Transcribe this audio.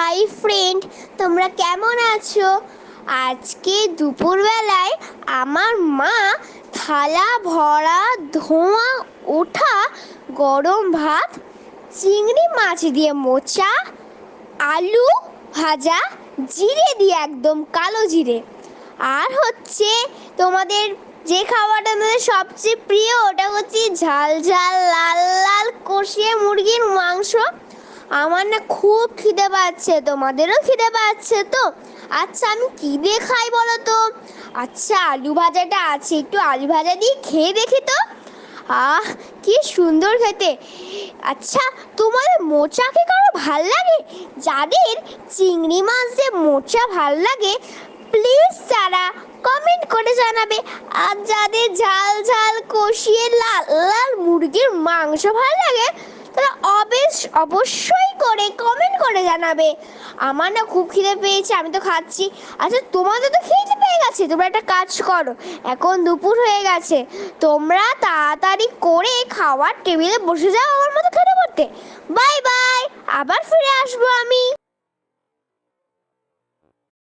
Hi friend, তোমরা কেমন আছো? আজকে দুপুরবেলায় আমার মা থালা ভরা ধোঁয়া ওঠা গরম ভাত, চিংড়ি মাছ দিয়ে মোচা, আলু ভাজা, জিরে দিয়ে একদম কালো জিরে। আর হচ্ছে তোমাদের যে খাবারটা আমাদের সবচেয়ে প্রিয়, ওটা হচ্ছে ঝাল ঝাল, লাল লাল কষিয়ে মুরগির মাংস। আমার না খুব খিদে পাচ্ছে, তোমাদেরও খিদে পাচ্ছে তো। আচ্ছা আমি কি দিয়ে খাই বলো তো? আচ্ছা আলু ভাজাটা আছে, একটু আলু ভাজা দিয়ে খেয়ে দেখি তো। আহ, কি সুন্দর খেতে। আচ্ছা তোমাদের মোচা কি কারও ভালো লাগে? যাদের চিংড়ি মাছ দিয়ে মোচা ভালো লাগে প্লিজ তারা কমেন্ট করে জানাবে। আর যাদের ঝাল ঝাল কষিয়ে লাল লাল মুরগির মাংস ভালো লাগে তারা অবেশ, অবশ্যই করে কমেন্ট করে জানাবে। আমার না খুব খিদে পেয়েছে, আমি তো খাচ্ছি। আচ্ছা তোমাদের তো খিদে পেয়ে গেছে, তোমরা একটা কাজ করো। এখন দুপুর হয়ে গেছে, তোমরা তাড়াতাড়ি করে খাওয়ার টেবিলে বসে যাও আমার মতো খেতে পড়তে বাই বাই আবার ফিরে আসব আমি।